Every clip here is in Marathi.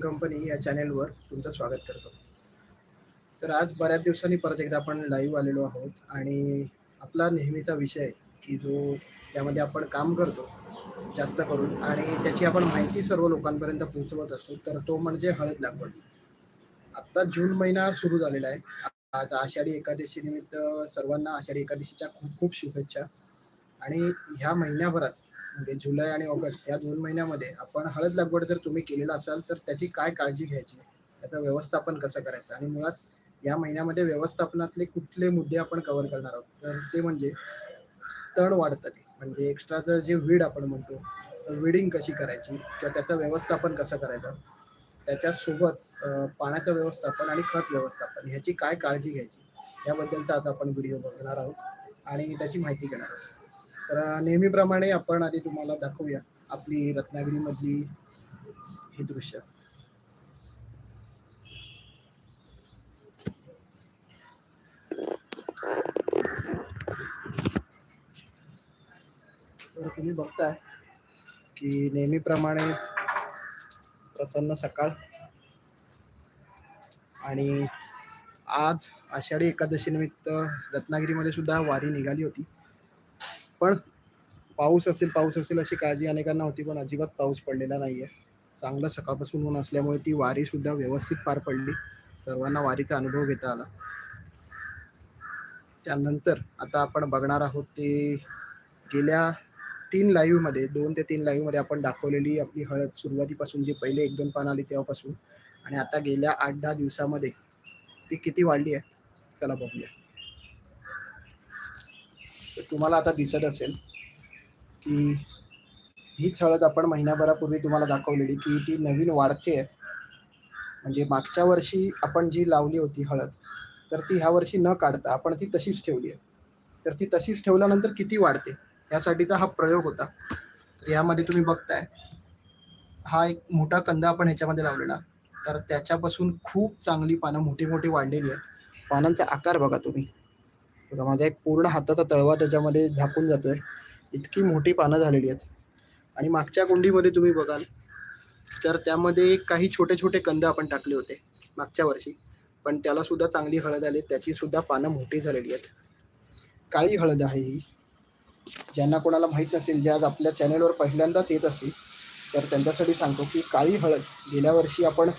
कंपनी या चॅनेलवर तुमचं स्वागत करतो. तर आज बऱ्याच दिवसांनी परत एकदा आपण लाईव्ह आलेलो आहोत आणि आपला नेहमीचा विषय की जो त्यामध्ये आपण काम करतो जास्त करून आणि त्याची आपण माहिती सर्व लोकांपर्यंत पोहोचवत असतो तर तो म्हणजे हळद लागवड. आत्ता जून महिना सुरू झालेला आहे. आज आषाढी एकादशी निमित्त सर्वांना आषाढी एकादशीच्या खूप खूप शुभेच्छा. आणि ह्या महिन्याभरात म्हणजे जुलै आणि ऑगस्ट या दोन महिन्यामध्ये आपण हळद लागवड जर तुम्ही केलेला असाल तर त्याची काय काळजी घ्यायची? त्याचं व्यवस्थापन कसं करायचं? आणि मुळात या महिन्यामध्ये व्यवस्थापनातले कुठले मुद्दे आपण कव्हर करणार आहोत? तर ते म्हणजे तण वाढतं ते. म्हणजे एक्स्ट्राचं जे वीड आपण म्हणतो तर विडिंग कशी करायची? किंवा त्याचं व्यवस्थापन कसं करायचं? त्याच्यासोबत पाण्याचं व्यवस्थापन आणि खत व्यवस्थापन ह्याची काय काळजी घ्यायची? याबद्दलचा आज आपण व्हिडिओ बघणार आहोत आणि त्याची माहिती घेणार आहोत. तर नेहमीप्रमाणे आपण आधी तुम्हाला दाखवूया आपली रत्नागिरीमधली हे दृश्य. तर तुम्ही बघताय की नेहमीप्रमाणे प्रसन्न सकाळ आणि आज आषाढी एकादशी निमित्त रत्नागिरीमध्ये सुद्धा वारी निघाली होती. पण पाऊस असेल पाऊस असेल अशी काळजी अनेकांना होती पण अजिबात पाऊस पडलेला नाही आहे चांगलं सकाळपासून ऊन असल्यामुळे ती वारीसुद्धा व्यवस्थित पार पडली. सर्वांना वारीचा अनुभव घेता आला. त्यानंतर आता आपण बघणार आहोत ते गेल्या तीन लाईव्हमध्ये दोन ते तीन लाईव्हमध्ये आपण दाखवलेली आपली हळद सुरुवातीपासून जी पहिले एक दोन पानं आली तेव्हापासून. आणि आता गेल्या आठ दहा दिवसामध्ये ती किती वाढली आहे? चला बघूया. तुम्हाला आता दिसत असेल की हीच हळद आपण महिन्याभरापूर्वी तुम्हाला दाखवलेली की ती नवीन वाढते. आहे म्हणजे मागच्या वर्षी आपण जी लावली होती हळद तर ती ह्या वर्षी न काढता आपण ती तशीच ठेवली आहे. तर ती तशीच ठेवल्यानंतर किती वाढते यासाठीचा हा प्रयोग होता. तर यामध्ये तुम्ही बघताय हा एक मोठा कंद आपण ह्याच्यामध्ये लावलेला. तर त्याच्यापासून खूप चांगली पानं मोठी मोठी वाढलेली आहेत. पानांचा आकार बघा तुम्ही. बघा माझा एक पूर्ण हाताचा तळवा त्याच्यामध्ये झाकून जातोय. इतकी मोठी पानं झालेली आहेत. आणि मागच्या कुंडीमध्ये तुम्ही बघाल तर त्यामध्ये काही छोटे छोटे कंद आपण टाकले होते मागच्या वर्षी. पण त्याला सुद्धा चांगली हळद आली त्याची सुद्धा पानं मोठी झालेली आहेत. काळी हळद आहे ही. ज्यांना कोणाला माहीत नसेल जे आज आपल्या चॅनेलवर पहिल्यांदाच येत असेल तर त्यांच्यासाठी सांगतो की काळी हळद गेल्या वर्षी आपण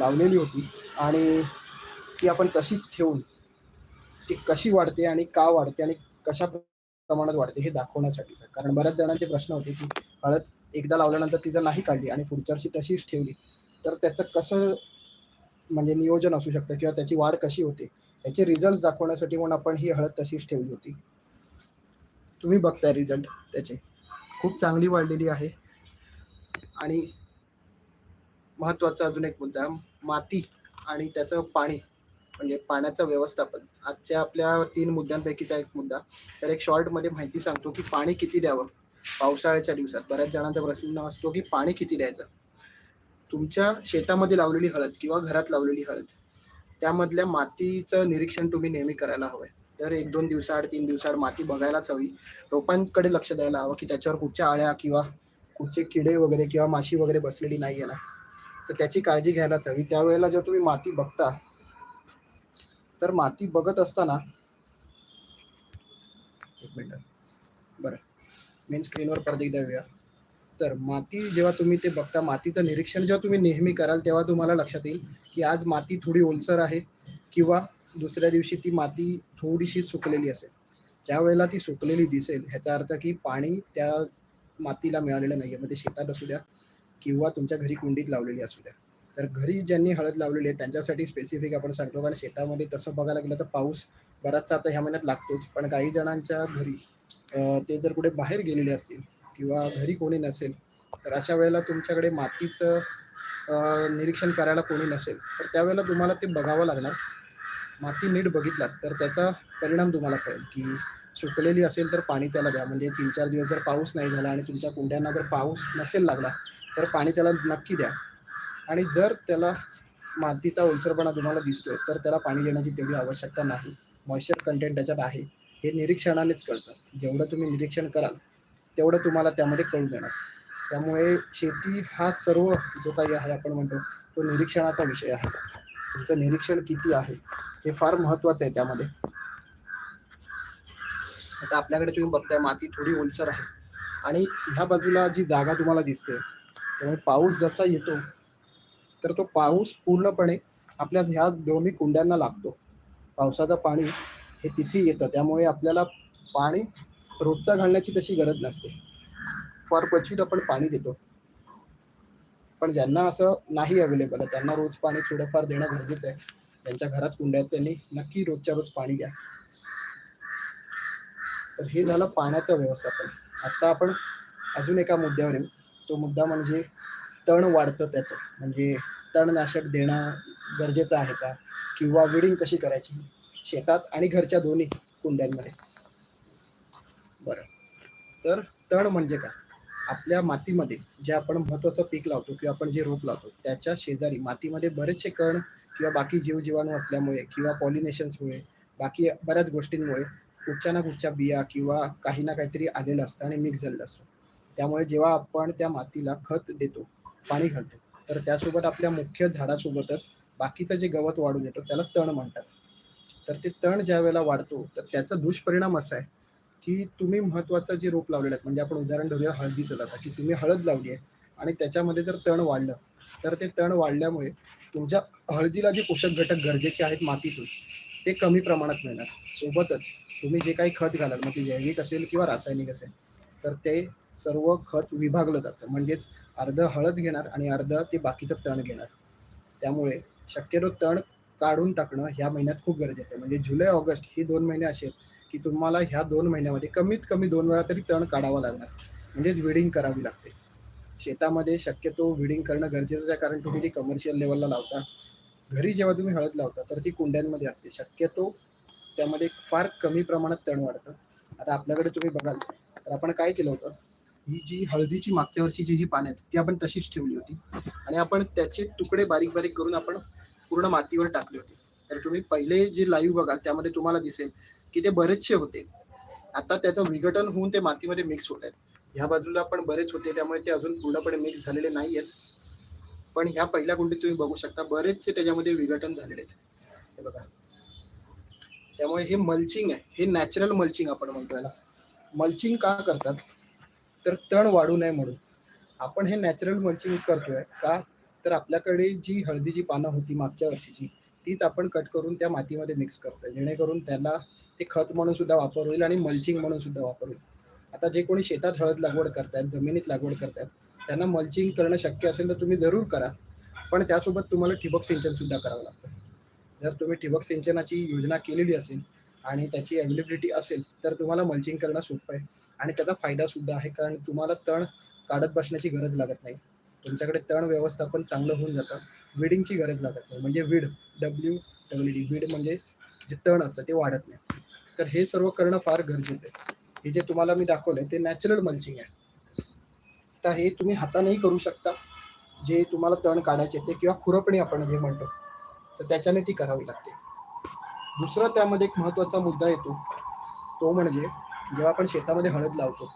लावलेली होती आणि ती आपण तशीच ठेवून ती कशी वाढते आणि का वाढते आणि कशा प्रमाणात वाढते हे दाखवण्यासाठी कारण बऱ्याच जणांचे प्रश्न होते की हळद एकदा लावल्यानंतर तिचं नाही काढली आणि पुढच्या वर्षी तशीच ठेवली तर त्याचं कसं म्हणजे नियोजन असू शकतं किंवा त्याची वाढ कशी होते? याचे रिझल्ट दाखवण्यासाठी म्हणून आपण ही हळद तशीच ठेवली होती. तुम्ही बघताय रिझल्ट त्याचे. खूप चांगली वाढलेली आहे. आणि महत्त्वाचा अजून एक मुद्दा माती आणि त्याचं पाणी. म्हणजे पाण्याचं व्यवस्थापन. आजच्या आपल्या तीन मुद्द्यांपैकीचा एक मुद्दा. तर एक शॉर्टमध्ये माहिती सांगतो की पाणी किती द्यावं? पावसाळ्याच्या दिवसात. बऱ्याच जणांचा प्रश्न असतो की पाणी किती द्यायचं? तुमच्या शेतामध्ये लावलेली हळद किंवा घरात लावलेली हळद त्यामधल्या मातीचं निरीक्षण तुम्ही नेहमी करायला हवंय. तर एक दोन दिवसाआड तीन दिवसाआड माती बघायलाच हवी. रोपांकडे लक्ष द्यायला हवं की त्याच्यावर कुठच्या आळ्या किंवा कुठचे किडे वगैरे किंवा माशी वगैरे बसलेली नाही आहे ना. तर त्याची काळजी घ्यायलाच हवी. त्यावेळेला जेव्हा तुम्ही माती बघता तर माती बघत असताना एक मिनिट. बरं. मेन स्क्रीनवर परत एकदा येऊया. तर माती जेव्हा तुम्ही ते बघता मातीचं निरीक्षण जेव्हा तुम्ही नेहमी कराल तेव्हा तुम्हाला लक्षात येईल की आज माती थोडी ओलसर आहे किंवा दुसऱ्या दिवशी ती माती थोडीशी सुकलेली असेल. ज्या वेळेला ती सुकलेली दिसेल ह्याचा अर्थ की पाणी त्या मातीला मिळालेलं नाही आहे मग ते शेतात असू द्या किंवा तुमच्या घरी कुंडीत लावलेली असू द्या. तर घरी ज्यांनी हळद लावलेली आहे त्यांच्यासाठी स्पेसिफिक आपण सांगतो. कारण शेतामध्ये तसं बघायला गेलं तर पाऊस बराचसा आता ह्या महिन्यात लागतोच. पण काही जणांच्या घरी ते जर कुठे बाहेर गेलेले असतील किंवा घरी कोणी नसेल तर अशा वेळेला तुमच्याकडे मातीचं निरीक्षण करायला कोणी नसेल तर त्यावेळेला तुम्हाला ते बघावं लागणार. माती नीट बघितलात तर त्याचा परिणाम तुम्हाला कळेल की सुकलेली असेल तर पाणी त्याला द्या. म्हणजे तीन चार दिवस जर पाऊस नाही झाला आणि तुमच्या कुंड्यांना जर पाऊस नसेल लागला तर पाणी त्याला नक्की द्या. आणि जर त्याला मातीचा ओलसरपणा तुम्हाला दिसतोय तर त्याला पाणी देण्याची तेवढी आवश्यकता नाही. मॉइश्चर कंटेंट त्याच्यात आहे. हे निरीक्षणानेच कळतं. जेवढं तुम्ही निरीक्षण कराल तेवढं तुम्हाला त्यामध्ये कळून देणार. त्यामुळे शेती हा सर्व जो काही आहे आपण म्हणतो तो निरीक्षणाचा विषय आहे. तुमचं निरीक्षण किती आहे हे फार महत्वाचं आहे त्यामध्ये. आता आपल्याकडे तुम्ही बघताय माती थोडी ओलसर आहे. आणि ह्या बाजूला जी जागा तुम्हाला दिसते त्यामुळे पाऊस जसा येतो तर तो पाऊस पूर्णपणे आपल्या ह्या दोन्ही कुंड्यांना लागतो. पावसाचं पाणी हे तिथे येतं. त्यामुळे आपल्याला पाणी रोजचा घालण्याची तशी गरज नसते. फार क्वचित आपण पाणी देतो. पण ज्यांना असं नाही अवेलेबल आहे त्यांना रोज पाणी थोडंफार देणं गरजेचं आहे. त्यांच्या घरात कुंड्या त्यांनी नक्की रोजच्या रोज पाणी द्या. तर हे झालं पाण्याचं व्यवस्थापन. आत्ता आपण अजून एका मुद्द्यावर येऊ. तो मुद्दा म्हणजे तण वाढतं त्याचं. म्हणजे तणनाशक देणं गरजेचं आहे का? किंवा विडिंग कशी करायची? शेतात आणि घरच्या दोन्ही कुंड्यांमध्ये. बरं. तर तण म्हणजे काय? आपल्या मातीमध्ये जे आपण महत्त्वाचं पीक लावतो किंवा आपण जे रोप लावतो त्याच्या शेजारी मातीमध्ये बरेचसे कण किंवा बाकी जीवजीवाणू असल्यामुळे किंवा पॉलिनेशन्समुळे बाकी बऱ्याच गोष्टींमुळे कुठच्या ना कुठच्या बिया किंवा काही ना काहीतरी आलेलं असतं आणि मिक्स झालेलं असतं. त्यामुळे जेव्हा आपण त्या मातीला खत देतो पाणी घालतो. तर त्यासोबत आपल्या मुख्य झाडासोबतच बाकीचं जे गवत वाढून येतो त्याला तण म्हणतात. तर ते तण ज्या वेळेला वाढतो तर त्याचा दुष्परिणाम असा आहे की तुम्ही महत्वाचं जे रोप लावलेलं आहे म्हणजे आपण उदाहरण धरूया हळदीचं आता की तुम्ही हळद लावली आहे आणि त्याच्यामध्ये जर तण वाढलं तर ते तण वाढल्यामुळे तुमच्या हळदीला जे पोषक घटक गरजेचे आहेत मातीतून ते कमी प्रमाणात मिळणार. सोबतच तुम्ही जे काही खत घालाल मग ते जैविक असेल किंवा रासायनिक असेल तर ते सर्व खत विभागलं जातं. म्हणजेच अर्ध हळद घेणार आणि अर्ध ते बाकीचं तण घेणार. त्यामुळे शक्यतो तण काढून टाकणं ह्या महिन्यात खूप गरजेचं आहे. म्हणजे जुलै ऑगस्ट ही दोन महिने असे आहेत की तुम्हाला ह्या दोन महिन्यामध्ये कमीत कमी दोन वेळा तरी तण काढावं लागणार. म्हणजेच विडिंग करावी लागते. शेतामध्ये शक्यतो विडिंग करणं गरजेचं आहे कारण तुम्ही ती कमर्शियल लेवलला लावता घरी जेव्हा तुम्ही हळद लावता तर ती कुंड्यांमध्ये असते. शक्यतो त्यामध्ये फार कमी प्रमाणात तण वाढतं. आता आपल्याकडे तुम्ही बघाल तर आपण काय केलं होतं? ही जी हळदीची मागच्या वर्षीची जी पानं आहेत ती आपण तशीच ठेवली होती. आणि आपण त्याचे तुकडे बारीक बारीक करून आपण पूर्ण मातीवर टाकले होते. तर तुम्ही पहिले जे लाईव्ह बघाल त्यामध्ये तुम्हाला दिसेल की ते बरेचसे होते. आता त्याचं विघटन होऊन ते मातीमध्ये मिक्स होत आहेत. ह्या बाजूला पण बरेच होते त्यामुळे ते अजून पूर्णपणे मिक्स झालेले नाही आहेत. पण ह्या पहिल्या कुंडीत तुम्ही बघू शकता बरेचसे त्याच्यामध्ये विघटन झालेले आहेत. हे बघा. त्यामुळे हे मल्चिंग आहे. हे नॅचरल मल्चिंग आपण म्हणतो याला मल्चिंग का करतात? तर तण वाढू नये म्हणून. आपण हे नॅचरल मल्चिंग करतोय का? तर आपल्याकडे जी हळदीची पानं होती मागच्या वर्षीची तीच आपण कट करून त्या मातीमध्ये मिक्स करतोय. जेणेकरून त्याला ते खत म्हणून सुद्धा वापर होईल आणि मल्चिंग म्हणून सुद्धा वापर होईल. आता जे कोणी शेतात हळद लागवड करतात जमिनीत लागवड करतात त्यांना मल्चिंग करणं शक्य असेल तर तुम्ही जरूर करा. पण त्यासोबत तुम्हाला ठिबक सिंचन सुद्धा करावं लागतं. जर तुम्ही ठिबक सिंचनाची योजना केलेली असेल आणि त्याची अवेलेबिलिटी असेल तर तुम्हाला मल्चिंग करणं सोपं आहे. आणि त्याचा फायदा सुद्धा आहे कारण तुम्हाला तण काढत बसण्याची गरज लागत नाही. तुमच्याकडे तण व्यवस्थापन चांगलं होऊन जातं. विडिंगची गरज लागत नाही. म्हणजे weed W W D weed म्हणजे जे तण असतं ते वाढत नाही. तर हे सर्व करणं फार गरजेचं आहे. हे जे तुम्हाला मी दाखवलं ते नॅचरल मल्चिंग आहे. तर हे तुम्ही हातानेही करू शकता. जे तुम्हाला तण काढायचे ते किंवा खुरपणी आपण जे म्हणतो तर त्याच्याने ती करावी लागते. दुसरा त्यामध्ये एक महत्त्वाचा मुद्दा येतो. तो म्हणजे जेव्हा आपण शेतामध्ये हळद लावतो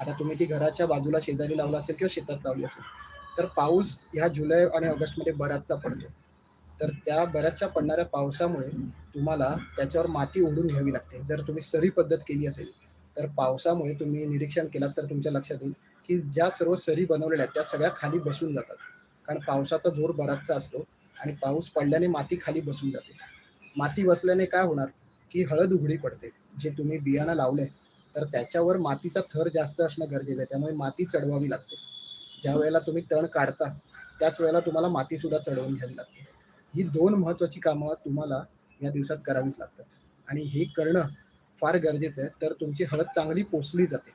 आता तुम्ही ती घराच्या बाजूला शेजारी लावला असेल किंवा शेतात लावली असेल तर पाऊस ह्या जुलै आणि ऑगस्टमध्ये बराचसा पडतो. तर त्या बऱ्याचशा पडणाऱ्या पावसामुळे तुम्हाला त्याच्यावर माती ओढून घ्यावी लागते. जर तुम्ही सरी पद्धत केली असेल तर पावसामुळे तुम्ही निरीक्षण केलात तर तुमच्या लक्षात येईल की ज्या सर्व सरी बनवलेल्या आहेत त्या सगळ्या खाली बसून जातात. कारण पावसाचा जोर बराचसा असतो आणि पाऊस पडल्याने माती खाली बसून जाते. माती बसल्याने काय होणार? की हळद उघडी पडते. जे तुम्ही बियाणं लावले तर त्याच्यावर मातीचा थर जास्त असणं गरजेचं आहे. त्यामुळे माती चढवावी लागते. ज्या वेळेला तुम्ही तण काढता त्याच वेळेला तुम्हाला माती सुद्धा चढवून घ्यावी लागते. ही दोन महत्वाची कामं तुम्हाला या दिवसात करावीच लागतात. आणि हे करणं फार गरजेचं आहे. तर तुमची हळद चांगली पोचली जाते.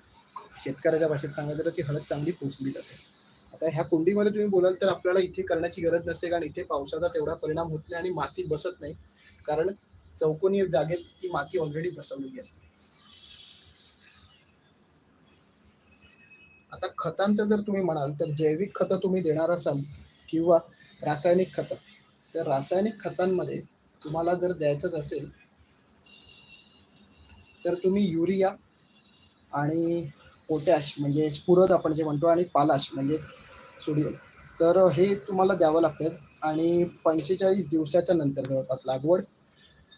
शेतकऱ्याच्या भाषेत सांगायचं तर ती हळद चांगली पोचली जाते. आता ह्या कुंडीमध्ये तुम्ही बोलाल तर आपल्याला इथे करण्याची गरज नसते. कारण इथे पावसाचा तेवढा परिणाम होत नाही आणि माती बसत नाही. कारण चौकोनी जागेत ती माती ऑलरेडी बसवलेली असते. आता खतांचं जर तुम्ही म्हणाल तर जैविक खतं तुम्ही देणार असाल किंवा रासायनिक खतं तर रासायनिक खतांमध्ये तुम्हाला जर द्यायचंच असेल तर तुम्ही युरिया आणि पोटॅश म्हणजे स्फुरद आपण जे म्हणतो आणि पालाश म्हणजे सोडियम तर हे तुम्हाला द्यावं लागतं. आणि पंचेचाळीस दिवसाच्या नंतर जवळपास लागवड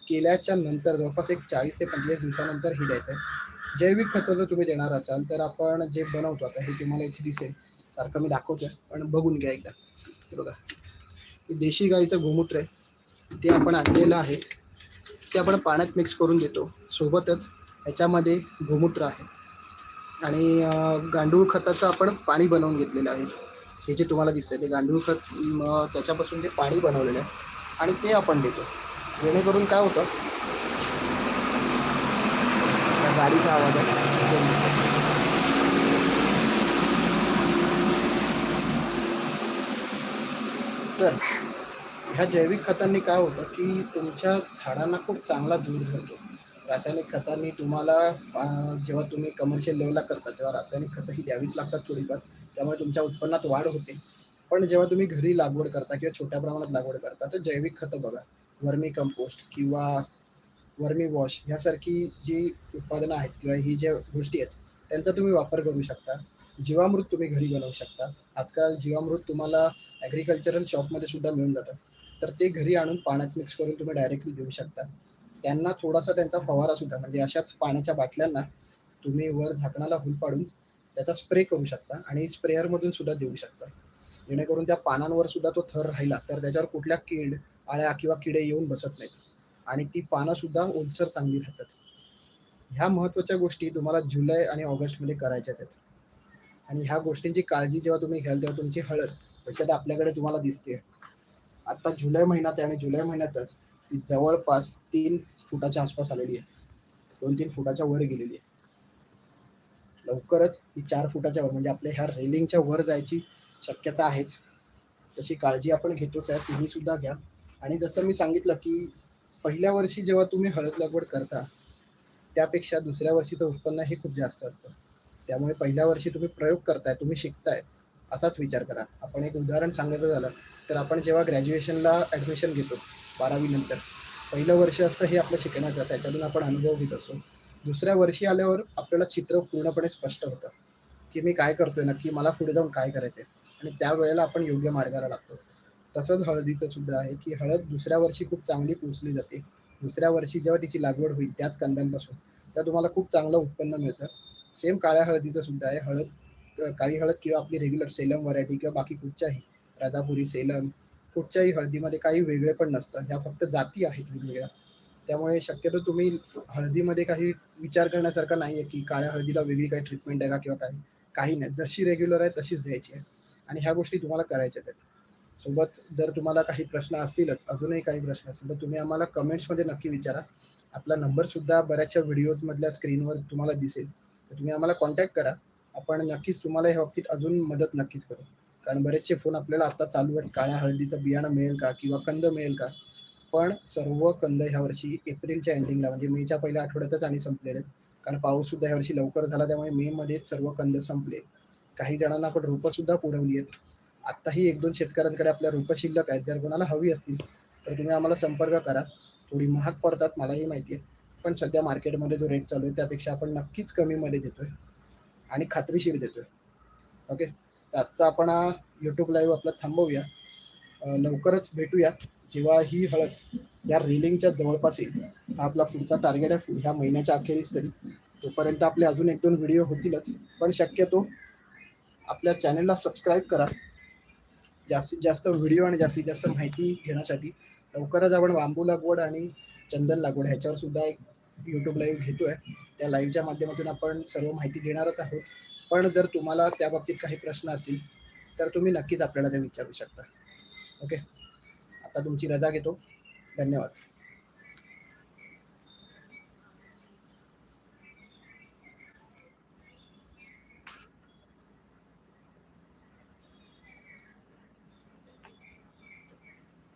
केल्याच्यानंतर जवळपास एक चाळीस ते पंचेचाळीस दिवसानंतर हे द्यायचं आहे. जैविक खतं जर तुम्ही देणार असाल तर आपण जे बनवतो आता हे तुम्हाला इथे दिसेल. सारखं मी दाखवतोय पण बघून घ्या एकदा. बघा. देशी गाईचं गोमूत्र आहे. ते आपण आणलेलं आहे. ते आपण पाण्यात मिक्स करून देतो. सोबतच ह्याच्यामध्ये गोमूत्र आहे. आणि गांडूळ खताचं आपण पाणी बनवून घेतलेलं आहे. हे जे तुम्हाला दिसतं ते गांडूळ खत त्याच्यापासून जे पाणी बनवलेलं आहे आणि ते आपण देतो. जेणेकरून काय होतं? त्या गाडीचा आवाज आहे. तर ह्या जैविक खतांनी काय होतं की तुमच्या झाडांना खूप चांगला जोर धरतो रासायनिक खतांनी तुम्हाला जेव्हा तुम्ही कमर्शियल लेवलला करता तेव्हा रासायनिक खतं ही द्यावीच लागतात थोडीफार. त्यामुळे तुमच्या उत्पन्नात वाढ होते. पण जेव्हा तुम्ही घरी लागवड करता किंवा छोट्या प्रमाणात लागवड करता तर जैविक खतं बघा. वर्मी कंपोस्ट किंवा वर्मी वॉश ह्यासारखी जी उत्पादनं आहेत किंवा ही ज्या गोष्टी आहेत त्यांचा तुम्ही वापर करू शकता. जीवामृत तुम्ही घरी बनवू शकता. आजकाल जीवामृत तुम्हाला ॲग्रिकल्चरल शॉपमध्ये सुद्धा मिळून जातं. तर ते घरी आणून पाण्यात मिक्स करून तुम्ही डायरेक्टली देऊ शकता. त्यांना थोडासा त्यांचा फवारा सुद्धा म्हणजे अशाच पाण्याच्या बाटल्यांना तुम्ही वर झाकणाला हुल पाडून त्याचा स्प्रे करू शकता आणि स्प्रेअरमधून सुद्धा देऊ शकता. जेणेकरून त्या पानांवर सुद्धा तो थर राहिला तर त्याच्यावर कुठल्या कीड आळ्या किंवा किडे येऊन बसत नाहीत. आणि ती पानं सुद्धा ओलसर चांगली राहतात. ह्या महत्त्वाच्या गोष्टी तुम्हाला जुलै आणि ऑगस्टमध्ये करायच्याच आहेत. आणि ह्या गोष्टींची काळजी जेव्हा तुम्ही घ्याल तेव्हा तुमची हळद जशी आता आपल्याकडे तुम्हाला दिसते आत्ता जुलै महिन्यात आहे आणि जुलै महिन्यातच ती जवळपास तीन फुटाच्या आसपास आलेली आहे. दोन तीन फुटाच्या वर गेलेली आहे. लवकरच ही चार फुटाच्या वर म्हणजे आपल्या ह्या रेलिंगच्या वर जायची शक्यता आहेच. तशी काळजी आपण घेतोच आहे तुम्ही सुद्धा घ्या. आणि जसं मी सांगितलं की पहिल्या वर्षी जेव्हा तुम्ही हळद लागवड करता त्यापेक्षा दुसऱ्या वर्षीचं उत्पन्न हे खूप जास्त असतं. त्यामुळे पहिल्या वर्षी तुम्ही प्रयोग करताय तुम्ही शिकताय असाच विचार करा. आपण एक उदाहरण सांगायचं झालं तर आपण जेव्हा ग्रॅज्युएशनला ॲडमिशन घेतो बारावीनंतर पहिलं वर्ष असतं हे आपलं शिकण्याचं त्याच्यातून आपण अनुभव घेत असतो. दुसऱ्या वर्षी आल्यावर आपल्याला चित्र पूर्णपणे स्पष्ट होतं की मी काय करतोय नक्की मला पुढे जाऊन काय करायचं आहे आणि त्यावेळेला आपण योग्य मार्गाला लागतो. तसंच हळदीचं सुद्धा आहे की हळद दुसऱ्या वर्षी खूप चांगली पोचली जाते. दुसऱ्या वर्षी जेव्हा तिची लागवड होईल त्याच कांद्यांपासून तेव्हा तुम्हाला खूप चांगलं उत्पन्न मिळतं. सेम काळ्या हळदीचं सुद्धा आहे हळद काळी हळद किंवा आपली रेग्युलर सेलम व्हरायटी किंवा बाकी कुठच्याही राजापुरी सेलम कुठच्याही हळदीमध्ये काही वेगळे पण नसतं ह्या फक्त जाती आहेत वेगवेगळ्या. त्यामुळे शक्यतो तुम्ही हळदीमध्ये काही विचार करण्यासारखा नाही आहे की काळ्या हळदीला वेगळी काही ट्रीटमेंट आहे का किंवा काही. काही नाही. जशी रेग्युलर आहे तशीच द्यायची आहे. आणि ह्या गोष्टी तुम्हाला करायच्याच आहेत. सोबत जर तुम्हाला काही प्रश्न असतीलच अजूनही काही प्रश्न असतील तर तुम्ही आम्हाला कमेंट्समध्ये नक्की विचारा. आपला नंबरसुद्धा बऱ्याचशा व्हिडिओजमधल्या स्क्रीनवर तुम्हाला दिसेल. तर तुम्ही आम्हाला कॉन्टॅक्ट करा. आपण नक्कीच तुम्हाला ह्या बाबतीत अजून मदत नक्कीच करू. कारण बरेचसे फोन आपल्याला आता चालू आहेत. काळ्या हळदीचं बियाणं मिळेल का किंवा कंद मिळेल का? पण सर्व कंद ह्या वर्षी एप्रिलच्या एंडिंगला म्हणजे मेच्या पहिल्या आठवड्यातच आणि संपलेले आहेत. कारण पाऊस सुद्धा ह्या वर्षी लवकर झाला त्यामुळे मे मध्येच सर्व कंद संपले. काही जणांना आपण रोपं सुद्धा पुरवली आहेत. आत्ताही एक दोन शेतकऱ्यांकडे आपल्या रोपं शिल्लक आहेत. जर कोणाला हवी असतील तर तुम्ही आम्हाला संपर्क करा. थोडी महाग पडतात मलाही माहिती आहे. पण सध्या मार्केटमध्ये जो रेट चालू आहे त्यापेक्षा आपण नक्कीच कमीमध्ये देतोय आणि खात्रीशीर देतोय. ओके? तर आजचा आपण यूट्यूब लाईव्ह आपला थांबवूया. लवकरच भेटूया. जेव्हा ही हळद या रेलिंगच्या जवळपास येईल. हा आपला पुढचा टार्गेट आहे. ह्या महिन्याच्या अखेरीस तरी. तोपर्यंत आपले अजून एक दोन व्हिडिओ होतीलच. पण शक्यतो आपल्या चॅनलला सबस्क्राईब करा. जास्तीत जास्त व्हिडिओ आणि जास्तीत जास्त माहिती घेण्यासाठी लवकरच आपण बांबू लागवड आणि चंदन लागवड ह्याच्यावर सुद्धा एक यूट्यूब लाईव्ह घेतो आहे त्या लाईव्हच्या माध्यमातून आपण सर्व माहिती देणारच आहोत. पण जर तुम्हाला त्या बाबतीत काही प्रश्न असतील तर तुम्ही नक्कीच आपल्याला ते विचारू शकता. ओके आता तुमची रजा घेतो. धन्यवाद.